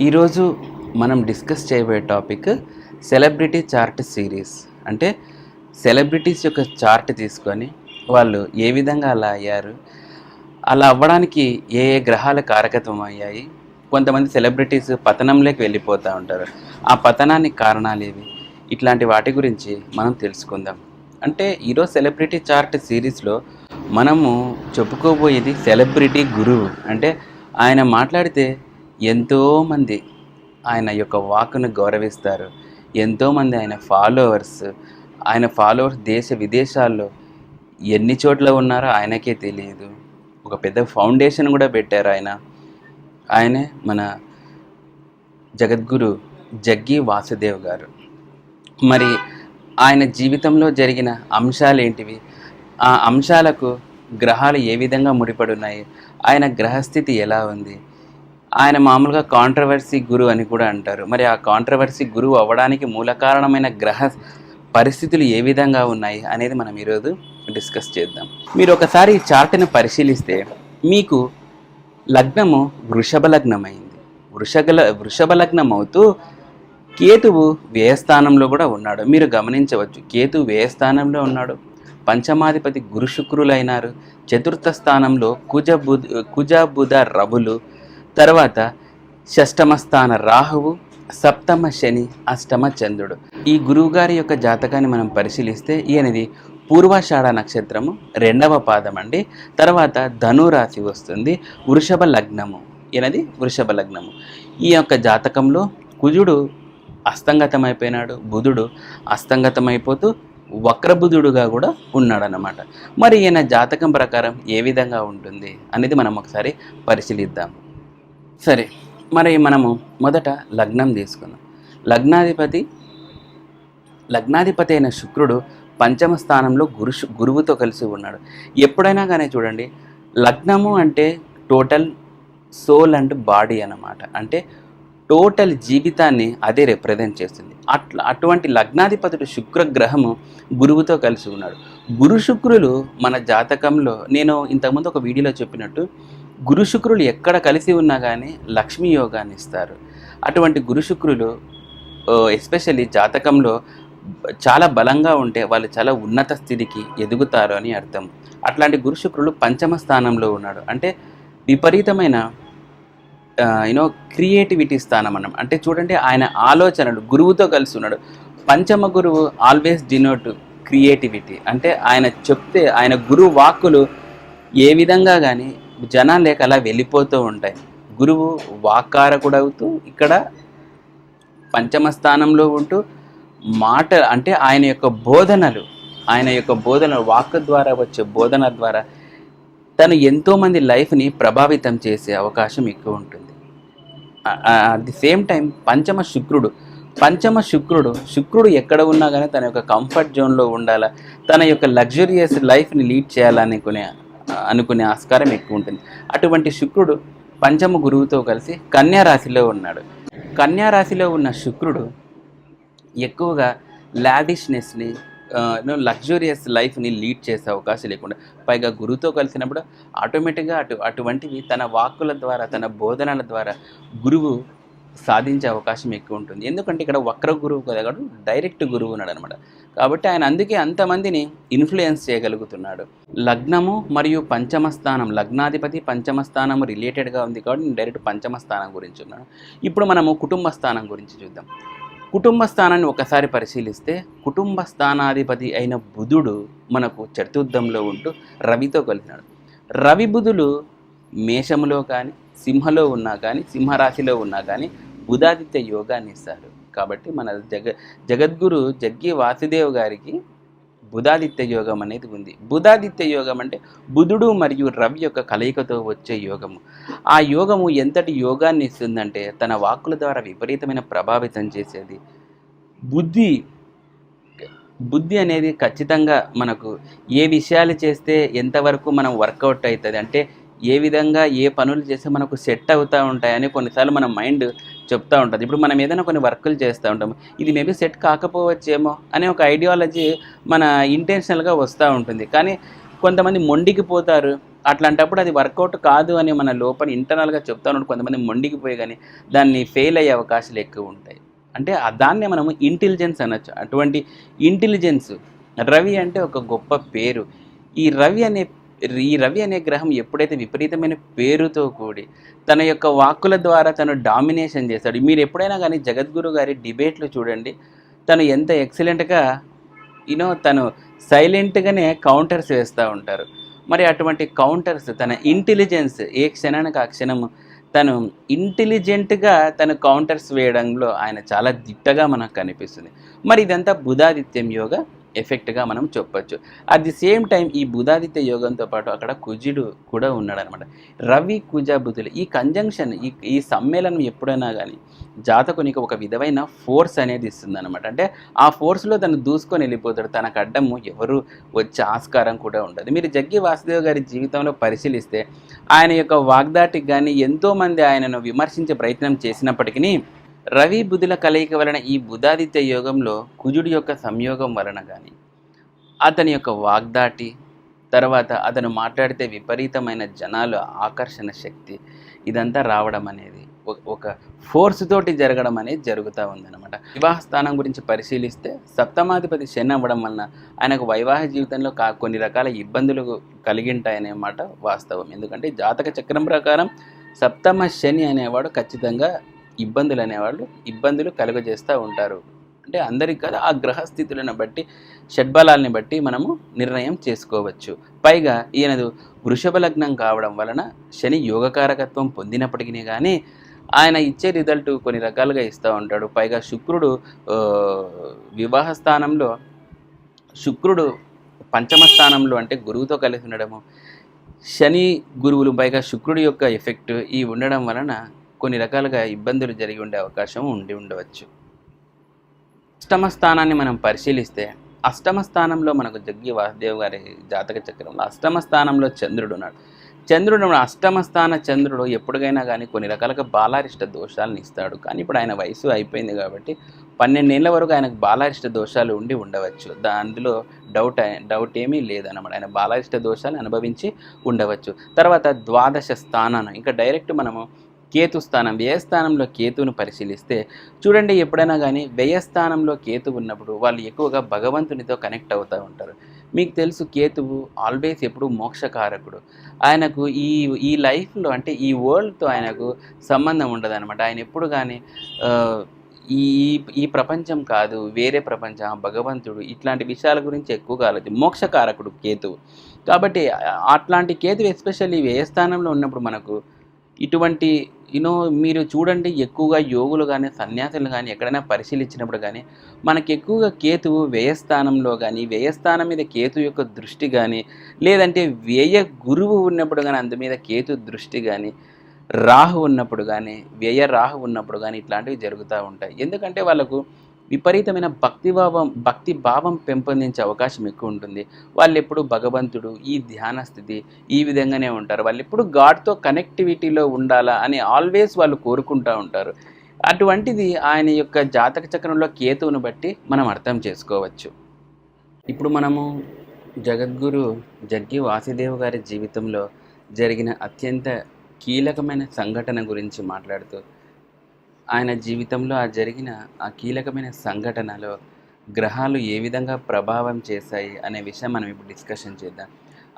ఈరోజు మనం డిస్కస్ చేయబోయే టాపిక్ సెలబ్రిటీ చార్ట్ సిరీస్. అంటే సెలబ్రిటీస్ యొక్క చార్ట్ తీసుకొని వాళ్ళు ఏ విధంగా అలా అయ్యారు అలా అవ్వడానికి ఏ ఏ గ్రహాల కారకత్వం అయ్యాయి కొంతమంది సెలబ్రిటీస్ పతనంలోకి వెళ్ళిపోతూ ఉంటారు. ఆ పతనానికి కారణాలు ఏవి? ఇట్లాంటి వాటి గురించి మనం తెలుసుకుందాం. అంటే ఈరోజు సెలబ్రిటీ చార్ట్ సిరీస్లో మనము చెప్పుకోబోయేది సెలబ్రిటీ గురువు. అంటే ఆయన మాట్లాడితే ఎంతోమంది ఆయన యొక్క వాక్ను గౌరవిస్తారు. ఎంతోమంది ఆయన ఫాలోవర్స్ ఆయన ఫాలోవర్స్ దేశ విదేశాల్లో ఎన్ని చోట్ల ఉన్నారో ఆయనకే తెలియదు. ఒక పెద్ద ఫౌండేషన్ కూడా పెట్టారు ఆయన. ఆయనే మన జగద్గురు జగ్గి వాసుదేవ్ గారు. మరి ఆయన జీవితంలో జరిగిన అంశాలు ఏంటివి ఆ అంశాలకు గ్రహాలు ఏ విధంగా ముడిపడున్నాయి? ఆయన గ్రహస్థితి ఎలా ఉంది? ఆయన మామూలుగా కాంట్రవర్సీ గురువు అని కూడా అంటారు. మరి ఆ కాంట్రవర్సీ గురువు అవ్వడానికి మూల కారణమైన గ్రహ పరిస్థితులు ఏ విధంగా ఉన్నాయి అనేది మనం ఈరోజు డిస్కస్ చేద్దాం. మీరు ఒకసారి ఈ చార్ట్ని పరిశీలిస్తే మీకు లగ్నము వృషభ లగ్నమైంది. వృషగల వృషభ వృషభ లగ్నం అవుతూ కేతువు వ్యయస్థానంలో కూడా ఉన్నాడు. మీరు గమనించవచ్చు కేతు వ్యయస్థానంలో ఉన్నాడు. పంచమాధిపతి గురు శుక్రులైనారు. చతుర్థ స్థానంలో కుజ బుధ కుజ బుధ రవులు. తర్వాత షష్టమ స్థాన రాహువు సప్తమ శని అష్టమ చంద్రుడు. ఈ గురువుగారి యొక్క జాతకాన్ని మనం పరిశీలిస్తే ఈయనది పూర్వాషాఢ నక్షత్రము రెండవ పాదం అండి. తర్వాత ధనురాశి వస్తుంది వృషభ లగ్నము. ఈయనది వృషభ లగ్నము. ఈ యొక్క జాతకంలో కుజుడు అస్తంగతమైపోయినాడు బుధుడు అస్తంగతమైపోతూ వక్రబుధుడుగా కూడా ఉన్నాడనమాట మరి ఈయన జాతకం ప్రకారం ఏ విధంగా ఉంటుంది అనేది మనం ఒకసారి పరిశీలిద్దాం. సరే మరి మనము మొదట లగ్నం తీసుకుందాం. లగ్నాధిపతి లగ్నాధిపతి అయిన శుక్రుడు పంచమ స్థానంలో గురు గురువుతో కలిసి ఉన్నాడు. ఎప్పుడైనా కానీ చూడండి లగ్నము అంటే టోటల్ సోల్ అండ్ బాడీ అన్నమాట. అంటే టోటల్ జీవితాన్ని అదే రిప్రజెంట్ చేస్తుంది. అట్లా అటువంటి లగ్నాధిపతుడు శుక్ర గ్రహము గురువుతో కలిసి ఉన్నాడు. గురు శుక్రులు మన జాతకంలో నేను ఇంతకుముందు ఒక వీడియోలో చెప్పినట్టు గురు శుక్రులు ఎక్కడ కలిసి ఉన్నా కానీ లక్ష్మీ యోగాన్ని ఇస్తారు. అటువంటి గురు శుక్రులు ఎస్పెషల్లీ జాతకంలో చాలా బలంగా ఉంటే వాళ్ళు చాలా ఉన్నత స్థితికి ఎదుగుతారు అని అర్థం. అట్లాంటి గురు శుక్రులు పంచమ స్థానంలో ఉన్నాడు. అంటే విపరీతమైన యూనో క్రియేటివిటీ స్థానం అన్నం అంటే చూడండి ఆయన ఆలోచనలు గురువుతో కలిసి ఉన్నాడు. పంచమ గురువు ఆల్వేస్ డినోట్ క్రియేటివిటీ అంటే ఆయన చెప్తే ఆయన గురువు వాక్కులు ఏ విధంగా కానీ జనాలు లేక అలా వెళ్ళిపోతూ ఉంటాయి. గురువు వాక్కారకుడు అవుతూ ఇక్కడ పంచమ స్థానంలో ఉంటూ మాట అంటే ఆయన యొక్క బోధనలు ఆయన యొక్క బోధన వాక్ ద్వారా వచ్చే బోధన ద్వారా తను ఎంతోమంది లైఫ్ని ప్రభావితం చేసే అవకాశం ఎక్కువ ఉంటుంది. అట్ ది సేమ్ టైం పంచమ శుక్రుడు. పంచమ శుక్రుడు శుక్రుడు ఎక్కడ ఉన్నా కానీ తన యొక్క కంఫర్ట్ జోన్లో ఉండాలా? తన యొక్క లగ్జరియస్ లైఫ్ని లీడ్ చేయాలనుకునే అనుకునే ఆస్కారం ఎక్కువ ఉంటుంది. అటువంటి శుక్రుడు పంచమ గురువుతో కలిసి కన్యారాశిలో ఉన్నాడు. కన్యారాశిలో ఉన్న శుక్రుడు ఎక్కువగా లావిష్నెస్ని లగ్జూరియస్ లైఫ్ని లీడ్ చేసే అవకాశం లేకుండా పైగా గురువుతో కలిసినప్పుడు ఆటోమేటిక్గా అటు అటువంటివి తన వాక్కుల ద్వారా తన బోధనల ద్వారా గురువు సాధించే అవకాశం ఎక్కువ ఉంటుంది. ఎందుకంటే ఇక్కడ వక్ర గురువు కదా డైరెక్ట్ గురువు ఉన్నాడు అనమాట కాబట్టి ఆయన అందుకే అంతమందిని ఇన్ఫ్లుయెన్స్ చేయగలుగుతున్నాడు. లగ్నము మరియు పంచమ స్థానం లగ్నాధిపతి పంచమ స్థానం రిలేటెడ్గా ఉంది కాబట్టి నేను డైరెక్ట్ పంచమ స్థానం గురించి ఉన్నాను. ఇప్పుడు మనము కుటుంబ స్థానం గురించి చూద్దాం. కుటుంబ స్థానాన్ని ఒకసారి పరిశీలిస్తే కుటుంబ స్థానాధిపతి అయిన బుధుడు మనకు చతుర్థంలో ఉంటూ రవితో కలిసినాడు. రవి బుధులు మేషములో కానీ సింహలో ఉన్నా కానీ సింహరాశిలో ఉన్నా కానీ బుధాదిత్య యోగాన్ని ఇస్తారు కాబట్టి మన జగ జగద్గురు జగ్గి వాసుదేవ్ గారికి బుధాదిత్య యోగం అనేది ఉంది. బుధాదిత్య యోగం అంటే బుధుడు మరియు రవి యొక్క కలయికతో వచ్చే యోగము. ఆ యోగము ఎంతటి యోగాన్ని ఇస్తుందంటే తన వాక్కుల ద్వారా విపరీతమైన ప్రభావితం చేసేది. బుద్ధి బుద్ధి అనేది ఖచ్చితంగా మనకు ఏ విషయాలు చేస్తే ఎంతవరకు మనం వర్కౌట్ అవుతుంది అంటే ఏ విధంగా ఏ పనులు చేస్తే మనకు సెట్ అవుతూ ఉంటాయని కొన్నిసార్లు మన మైండ్ చెప్తూ ఉంటుంది. ఇప్పుడు మనం ఏదైనా కొన్ని వర్కులు చేస్తూ ఉంటాం ఇది మేబీ సెట్ కాకపోవచ్చేమో అనే ఒక ఐడియాలజీ మన ఇంటెన్షనల్గా వస్తూ ఉంటుంది. కానీ కొంతమంది మొండికి పోతారు. అట్లాంటప్పుడు అది వర్కౌట్ కాదు అని మన లోపల ఇంటర్నల్గా చెప్తా ఉన్నప్పుడు కొంతమంది మొండికి పోయి కానీ దాన్ని ఫెయిల్ అయ్యే అవకాశాలు ఎక్కువ ఉంటాయి. అంటే దాన్నే మనము ఇంటెలిజెన్స్ అనొచ్చు. అటువంటి ఇంటెలిజెన్స్ రవి అంటే ఒక గొప్ప పేరు. ఈ రవి అనే ఈ రవి అనే గ్రహం ఎప్పుడైతే విపరీతమైన పేరుతో కూడి తన యొక్క వాక్కుల ద్వారా తను డామినేషన్ చేస్తాడు. మీరు ఎప్పుడైనా కానీ జగద్గురు గారి డిబేట్లు చూడండి. తను ఎంత ఎక్సలెంట్గా యూనో తను సైలెంట్గానే కౌంటర్స్ వేస్తూ ఉంటారు. మరి అటువంటి కౌంటర్స్ తన ఇంటెలిజెన్స్ ఏ క్షణానికి ఆ క్షణము తను ఇంటెలిజెంట్గా తను కౌంటర్స్ వేయడంలో ఆయన చాలా దిట్టగా మనకు కనిపిస్తుంది. మరి ఇదంతా బుధాదిత్యం యోగ? ఎఫెక్ట్గా మనం చెప్పొచ్చు. అట్ ది సేమ్ టైం ఈ బుధాదిత్య యోగంతో పాటు అక్కడ కుజుడు కూడా ఉన్నాడనమాట. రవి కుజ బుధులు ఈ కంజంక్షన్ ఈ ఈ సమ్మేళనం ఎప్పుడైనా కానీ జాతకునికి ఒక విధమైన ఫోర్స్ అనేది ఇస్తుంది అనమాట అంటే ఆ ఫోర్స్లో తను దూసుకొని వెళ్ళిపోతాడు. తనకు అడ్డము ఎవరు వచ్చే ఆస్కారం కూడా ఉండదు. మీరు జగ్గి వాసుదేవ్ గారి జీవితంలో పరిశీలిస్తే ఆయన యొక్క వాగ్దాటికి కానీ ఎంతోమంది ఆయనను విమర్శించే ప్రయత్నం చేసినప్పటికీ రవి బుధుల కలయిక వలన ఈ బుధాదిత్య యోగంలో కుజుడి యొక్క సంయోగం వలన కానీ అతని యొక్క వాగ్దాటి తర్వాత అతను మాట్లాడితే విపరీతమైన జనాలు ఆకర్షణ శక్తి ఇదంతా రావడం అనేది ఒక- ఫోర్స్ తోటి జరగడం అనేది జరుగుతూ ఉందన్నమాట. వివాహ స్థానం గురించి పరిశీలిస్తే సప్తమాధిపతి శని అవ్వడం వలన ఆయనకు వైవాహిక జీవితంలో కా కొన్ని రకాల ఇబ్బందులు కలిగింటాయనే మాట వాస్తవం. ఎందుకంటే జాతక చక్రం ప్రకారం సప్తమ శని అనేవాడు ఖచ్చితంగా ఇబ్బందులు అనేవాళ్ళు ఇబ్బందులు కలుగజేస్తూ ఉంటారు. అంటే అందరికి కాదు ఆ గ్రహస్థితులను బట్టి షడ్బలాల్ని బట్టి మనము నిర్ణయం చేసుకోవచ్చు. పైగా ఈయనదు వృషభ లగ్నం కావడం వలన శని యోగకారకత్వం పొందినప్పటికీ కానీ ఆయన ఇచ్చే రిజల్ట్ కొన్ని రకాలుగా ఇస్తూ ఉంటాడు. పైగా శుక్రుడు వివాహ స్థానంలో శుక్రుడు పంచమ స్థానంలో అంటే గురువుతో కలిసి ఉండడము శని గురువులు పైగా శుక్రుడి యొక్క ఎఫెక్ట్ ఈ ఉండడం వలన కొన్ని రకాలుగా ఇబ్బందులు జరిగి ఉండే అవకాశం ఉండి ఉండవచ్చు. అష్టమ స్థానాన్ని మనం పరిశీలిస్తే అష్టమ స్థానంలో మనకు జగ్గి వాసుదేవ్ గారి జాతక చక్రంలో అష్టమ స్థానంలో చంద్రుడు ఉన్నాడు. చంద్రుడు అష్టమ స్థాన చంద్రుడు ఎప్పటికైనా కానీ కొన్ని రకాలుగా బాలారిష్ట దోషాలను ఇస్తాడు. కానీ ఇప్పుడు ఆయన వయసు అయిపోయింది కాబట్టి పన్నెండేళ్ళ వరకు ఆయనకు బాలారిష్ట దోషాలు ఉండి ఉండవచ్చు. దా అందులో డౌట్ డౌట్ ఏమీ లేదన్నమాట. ఆయన బాలారిష్ట దోషాలు అనుభవించి ఉండవచ్చు. తర్వాత ద్వాదశ స్థానాన్ని ఇంకా డైరెక్ట్ మనము కేతు స్థానం వ్యయస్థానంలో కేతువును పరిశీలిస్తే చూడండి ఎప్పుడైనా కానీ వ్యయస్థానంలో కేతు ఉన్నప్పుడు వాళ్ళు ఎక్కువగా భగవంతునితో కనెక్ట్ అవుతూ ఉంటారు. మీకు తెలుసు కేతువు ఆల్వేస్ ఎప్పుడు మోక్షకారకుడు. ఆయనకు ఈ ఈ లైఫ్లో అంటే ఈ వరల్డ్తో ఆయనకు సంబంధం ఉండదన్నమాట. ఆయన ఎప్పుడు కానీ ఈ ఈ ప్రపంచం కాదు వేరే ప్రపంచం భగవంతుడు ఇట్లాంటి విషయాల గురించి ఎక్కువగా ఆలోచి మోక్షకారకుడు కేతువు. కాబట్టి అట్లాంటి కేతువు ఎస్పెషల్లీ వ్యయస్థానంలో ఉన్నప్పుడు మనకు ఇటువంటి యూనో మీరు చూడండి ఎక్కువగా యోగులు కానీ సన్యాసులు కానీ ఎక్కడైనా పరిశీలించినప్పుడు కానీ మనకి ఎక్కువగా కేతువు వ్యయస్థానంలో కానీ వ్యయస్థానం మీద కేతు యొక్క దృష్టి కానీ లేదంటే వ్యయ గురువు ఉన్నప్పుడు కానీ అందు మీద కేతు దృష్టి కానీ రాహు ఉన్నప్పుడు కానీ వ్యయ రాహు ఉన్నప్పుడు కానీ ఇట్లాంటివి జరుగుతూ ఉంటాయి. ఎందుకంటే వాళ్ళకు విపరీతమైన భక్తి భావం భక్తి భావం పెంపొందించే అవకాశం ఎక్కువ ఉంటుంది. వాళ్ళు ఎప్పుడు భగవంతుడు ఈ ధ్యాన స్థితి ఈ విధంగానే ఉంటారు. వాళ్ళు ఎప్పుడు గాడ్తో కనెక్టివిటీలో ఉండాలా అని ఆల్వేస్ వాళ్ళు కోరుకుంటూ ఉంటారు. అటువంటిది ఆయన యొక్క జాతక చక్రంలో కేతువును బట్టి మనం అర్థం చేసుకోవచ్చు. ఇప్పుడు మనము జగద్గురు జగ్గి వాసుదేవ్ గారి జీవితంలో జరిగిన అత్యంత కీలకమైన సంఘటన గురించి మాట్లాడుతూ ఆయన జీవితంలో ఆ జరిగిన ఆ కీలకమైన సంఘటనలో గ్రహాలు ఏ విధంగా ప్రభావం చేశాయి అనే విషయం మనం ఇప్పుడు డిస్కషన్ చేద్దాం.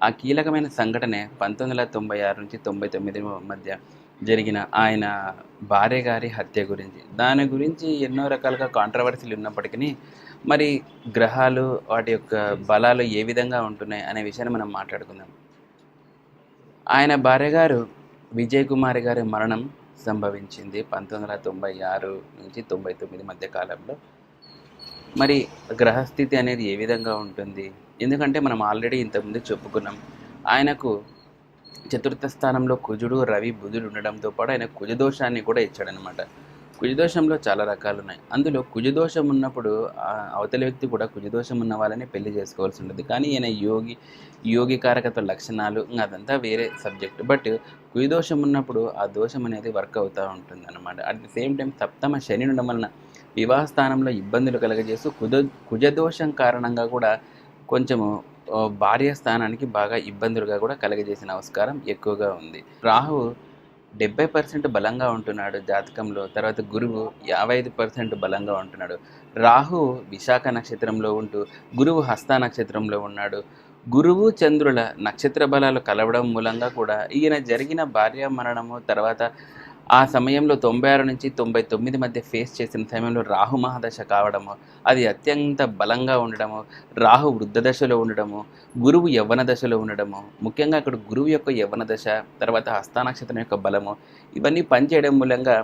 ఆ కీలకమైన సంఘటనే పంతొమ్మిది వందల తొంభై ఆరు నుంచి తొంభై తొమ్మిది మధ్య జరిగిన ఆయన భార్య గారి హత్య గురించి. దాని గురించి ఎన్నో రకాలుగా కాంట్రవర్సీలు ఉన్నప్పటికీ మరి గ్రహాలు వాటి యొక్క బలాలు ఏ విధంగా ఉంటున్నాయి అనే విషయాన్ని మనం మాట్లాడుకుందాం. ఆయన భార్య గారు విజయ్ కుమారి గారి మరణం సంభవించింది పంతొమ్మిది వందల తొంభై ఆరు నుంచి తొంభై తొమ్మిది మధ్య కాలంలో. మరి గ్రహస్థితి అనేది ఏ విధంగా ఉంటుంది? ఎందుకంటే మనం ఆల్రెడీ ఇంతకుముందు చెప్పుకున్నాం ఆయనకు చతుర్థ స్థానంలో కుజుడు రవి బుధుడు ఉండడంతో పాటు ఆయన కుజదోషాన్ని కూడా ఇచ్చాడనమాట కుజదోషంలో చాలా రకాలు ఉన్నాయి అందులో కుజదోషం ఉన్నప్పుడు ఆ అవతలి వ్యక్తి కూడా కుజదోషం ఉన్న వాళ్ళని పెళ్ళి చేసుకోవాల్సి ఉంటుంది. కానీ ఈయన యోగి యోగి కారకత్వ లక్షణాలు అదంతా వేరే సబ్జెక్ట్. బట్ కుజదోషం ఉన్నప్పుడు ఆ దోషం అనేది వర్క్ అవుతూ ఉంటుంది అనమాట అట్ ది సేమ్ టైం సప్తమ శని ఉండడం వలన వివాహ స్థానంలో ఇబ్బందులు కలగజేస్తూ కుజ కుజదోషం కారణంగా కూడా కొంచెము భార్య స్థానానికి బాగా ఇబ్బందులుగా కూడా కలగజేసిన ఆస్కారం ఎక్కువగా ఉంది. రాహు డెబ్బై పర్సెంట్ బలంగా ఉంటున్నాడు జాతకంలో తర్వాత గురువు యాభై ఐదు పర్సెంట్ బలంగా ఉంటున్నాడు. రాహు విశాఖ నక్షత్రంలో ఉంటూ గురువు హస్త నక్షత్రంలో ఉన్నాడు. గురువు చంద్రుల నక్షత్ర బలాలు కలవడం మూలంగా కూడా ఈయన జరిగిన భార్య మరణము తర్వాత ఆ సమయంలో తొంభై ఆరు నుంచి తొంభై తొమ్మిది మధ్య ఫేస్ చేసిన సమయంలో రాహు మహాదశ కావడము అది అత్యంత బలంగా ఉండడము రాహు వృద్ధ దశలో ఉండడము గురువు యవ్వన దశలో ఉండడము ముఖ్యంగా అక్కడ గురువు యొక్క యవ్వన దశ తర్వాత హస్తానక్షత్రం యొక్క బలము ఇవన్నీ పనిచేయడం మూలంగా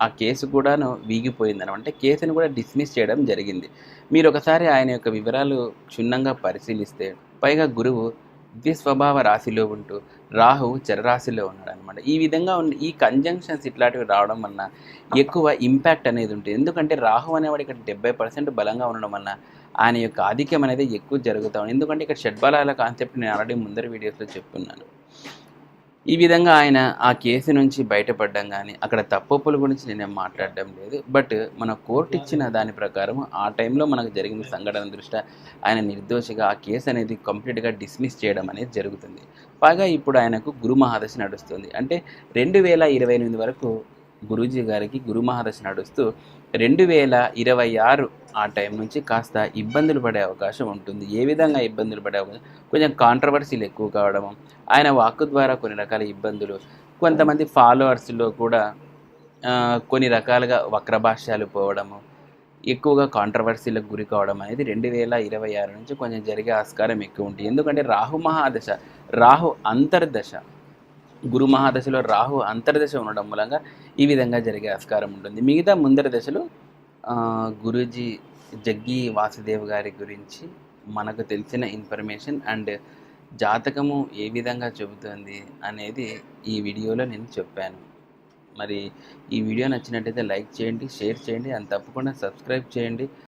ఆ కేసు కూడాను వీగిపోయిందనమాట. అంటే కేసును కూడా డిస్మిస్ చేయడం జరిగింది. మీరు ఒకసారి ఆయన యొక్క వివరాలు క్షుణ్ణంగా పరిశీలిస్తే పైగా గురువు ద్విస్వభావ రాశిలో ఉంటూ రాహు చరరాశిలో ఉన్నాడు అనమాట ఈ విధంగా ఉన్న ఈ కంజంక్షన్స్ ఇట్లాంటివి రావడం వలన ఎక్కువ ఇంపాక్ట్ అనేది ఉంటుంది. ఎందుకంటే రాహు అనేవాడు ఇక్కడ డెబ్బై పర్సెంట్ బలంగా ఉండడం వలన ఆయన యొక్క ఆధిక్యం అనేది ఎక్కువ జరుగుతూ ఉంది. ఎందుకంటే ఇక్కడ షడ్బలాల కాన్సెప్ట్ నేను ఆల్రెడీ ముందర వీడియోస్లో చెప్తున్నాను. ఈ విధంగా ఆయన ఆ కేసు నుంచి బయటపడడం కానీ అక్కడ తప్పొప్పుల గురించి నేనేం మాట్లాడడం లేదు. బట్ మన కోర్టు ఇచ్చిన దాని ప్రకారం ఆ టైంలో మనకు జరిగిన సంఘటన దృష్ట్యా ఆయన నిర్దోషిగా ఆ కేసు అనేది కంప్లీట్గా డిస్మిస్ చేయడం అనేది జరుగుతుంది. పైగా ఇప్పుడు ఆయనకు గురు మహాదశ నడుస్తుంది. అంటే రెండు వేల ఇరవై ఎనిమిది వరకు గురూజీ గారికి గురు మహాదశ నడుస్తూ రెండు వేల ఇరవై ఆరు ఆ టైం నుంచి కాస్త ఇబ్బందులు పడే అవకాశం ఉంటుంది. ఏ విధంగా ఇబ్బందులు పడే అవకాశం? కొంచెం కాంట్రవర్సీలు ఎక్కువ కావడం ఆయన వాక్కు ద్వారా కొన్ని రకాల ఇబ్బందులు కొంతమంది ఫాలోవర్స్లో కూడా కొన్ని రకాలుగా వక్రభాష్యాలు పోవడము ఎక్కువగా కాంట్రవర్సీలకు గురి కావడం అనేది రెండు వేల ఇరవై ఆరు నుంచి కొంచెం జరిగే ఆస్కారం ఎక్కువ ఉంటుంది. ఎందుకంటే రాహు మహాదశ రాహు అంతర్దశ గురు మహాదశలో రాహు అంతర్దశ ఉండడం మూలంగా ఈ విధంగా జరిగే ఆస్కారం ఉంటుంది. మిగతా ముందర దశలో గురూజీ జగ్గి వాసుదేవ్ గారి గురించి మనకు తెలిసిన ఇన్ఫర్మేషన్ అండ్ జాతకము ఏ విధంగా చెబుతుంది అనేది ఈ వీడియోలో నేను చెప్పాను. మరి ఈ వీడియో నచ్చినట్టయితే లైక్ చేయండి షేర్ చేయండి అండ్ తప్పకుండా సబ్స్క్రైబ్ చేయండి.